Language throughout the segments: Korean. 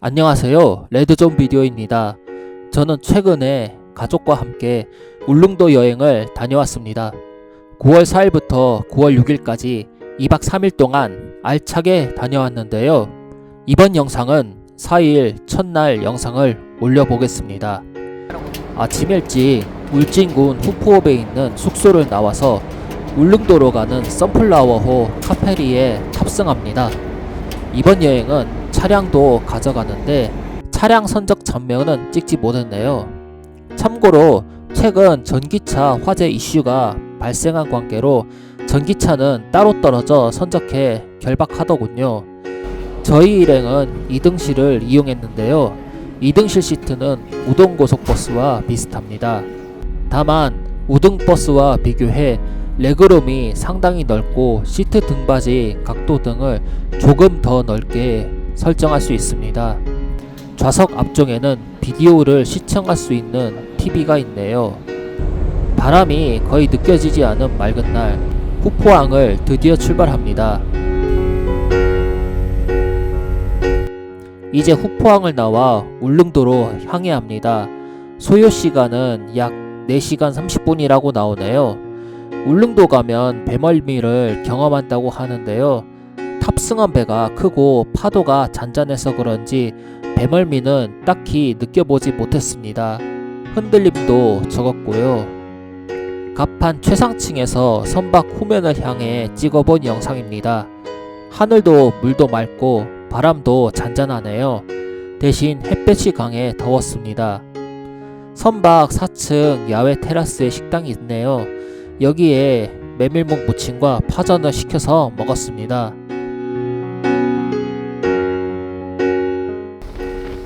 안녕하세요. 레드존 비디오입니다. 저는 최근에 가족과 함께 울릉도 여행을 다녀왔습니다. 9월 4일부터 9월 6일까지 2박 3일 동안 알차게 다녀왔는데요. 이번 영상은 4일 첫날 영상을 올려보겠습니다. 아침 일찍 울진군 후포읍에 있는 숙소를 나와서 울릉도로 가는 선플라워호 카페리에 탑승합니다. 이번 여행은 차량도 가져가는데 차량 선적 전면은 찍지 못했네요. 참고로 최근 전기차 화재 이슈가 발생한 관계로 전기차는 따로 떨어져 선적해 결박하더군요. 저희 일행은 2등실을 이용했는데요. 2등실 시트는 우동고속버스와 비슷합니다. 다만 우등버스와 비교해 레그룸이 상당히 넓고 시트 등받이 각도 등을 조금 더 넓게 설정할 수 있습니다. 좌석 앞쪽에는 비디오를 시청할 수 있는 TV가 있네요. 바람이 거의 느껴지지 않은 맑은 날, 후포항을 드디어 출발합니다. 이제 후포항을 나와 울릉도로 향해야 합니다. 소요 시간은 약 4시간 30분이라고 나오네요. 울릉도 가면 배멀미를 경험한다고 하는데요. 탑승한 배가 크고 파도가 잔잔해서 그런지 배멀미는 딱히 느껴보지 못했습니다. 흔들림도 적었고요. 갑판 최상층에서 선박 후면을 향해 찍어본 영상입니다. 하늘도 물도 맑고 바람도 잔잔하네요. 대신 햇볕이 강해 더웠습니다. 선박 4층 야외 테라스에 식당이 있네요. 여기에 메밀묵 무침과 파전을 시켜서 먹었습니다.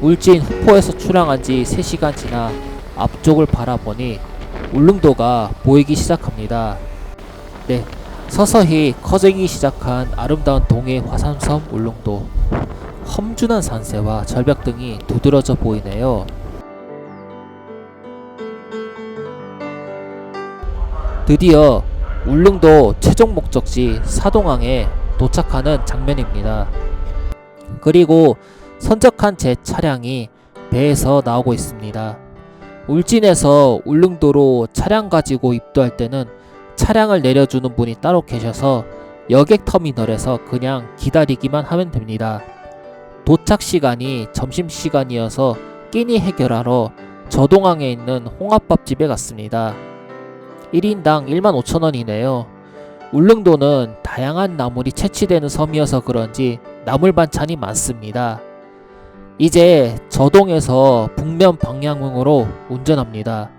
울진 후포에서 출항한 지 3시간 지나 앞쪽을 바라보니 울릉도가 보이기 시작합니다. 네, 서서히 커지기 시작한 아름다운 동해 화산섬 울릉도. 험준한 산세와 절벽 등이 두드러져 보이네요. 드디어 울릉도 최종 목적지 사동항에 도착하는 장면입니다. 그리고 선적한 제 차량이 배에서 나오고 있습니다. 울진에서 울릉도로 차량 가지고 입도할 때는 차량을 내려주는 분이 따로 계셔서 여객 터미널에서 그냥 기다리기만 하면 됩니다. 도착 시간이 점심 시간이어서 끼니 해결하러 저동항에 있는 홍합밥집에 갔습니다. 1인당 15,000원이네요. 울릉도는 다양한 나물이 채취되는 섬이어서 그런지 나물 반찬이 많습니다. 이제 저동에서 북면 방향으로 운전합니다.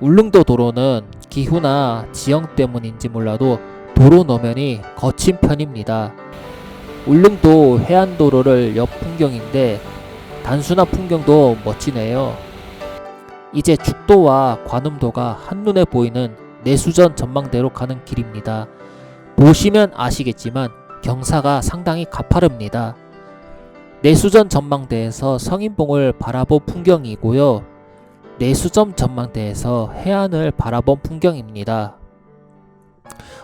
울릉도 도로는 기후나 지형 때문인지 몰라도 도로 노면이 거친 편입니다. 울릉도 해안도로를 옆 풍경인데 단순한 풍경도 멋지네요. 이제 죽도와 관음도가 한눈에 보이는 내수전 전망대로 가는 길입니다. 보시면 아시겠지만 경사가 상당히 가파릅니다. 내수전 전망대에서 성인봉을 바라본 풍경이고요. 내수점 전망대에서 해안을 바라본 풍경입니다.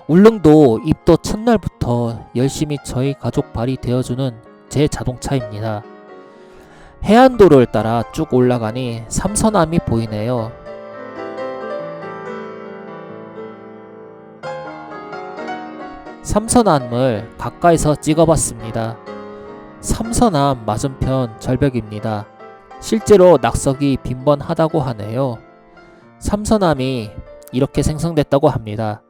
울릉도 입도 첫날부터 열심히 저희 가족 발이 되어주는 제 자동차입니다. 해안도로를 따라 쭉 올라가니 삼선함이 보이네요. 삼선함을 가까이서 찍어봤습니다. 삼선함 맞은편 절벽입니다. 실제로 낙석이 빈번하다고 하네요. 삼선함이 이렇게 생성됐다고 합니다.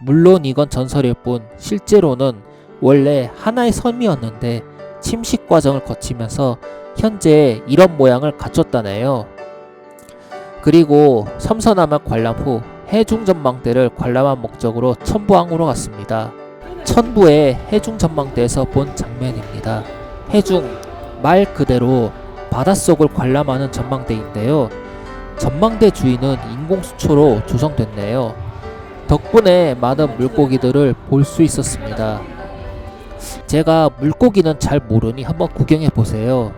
물론 이건 전설일 뿐 실제로는 원래 하나의 섬이었는데 침식 과정을 거치면서 현재 이런 모양을 갖췄다네요. 그리고 삼선함을 관람 후 해중 전망대를 관람한 목적으로 천부항으로 갔습니다. 천부의 해중 전망대에서 본 장면입니다. 해중 말 그대로 바닷속을 관람하는 전망대인데요. 전망대 주위는 인공수초로 조성됐네요. 덕분에 많은 물고기들을 볼 수 있었습니다. 제가 물고기는 잘 모르니 한번 구경해 보세요.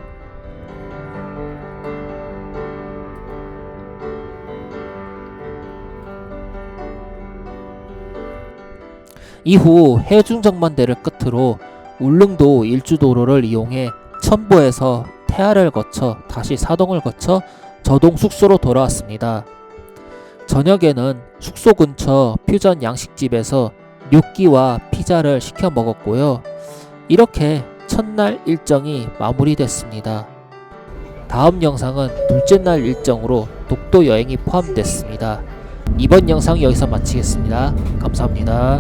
이후 해중 전망대를 끝으로 울릉도 일주도로를 이용해 천보에서 태아를 거쳐 다시 사동을 거쳐 저동 숙소로 돌아왔습니다. 저녁에는 숙소 근처 퓨전 양식집에서 뇨끼와 피자를 시켜 먹었고요. 이렇게 첫날 일정이 마무리됐습니다. 다음 영상은 둘째 날 일정으로 독도 여행이 포함됐습니다. 이번 영상 여기서 마치겠습니다. 감사합니다.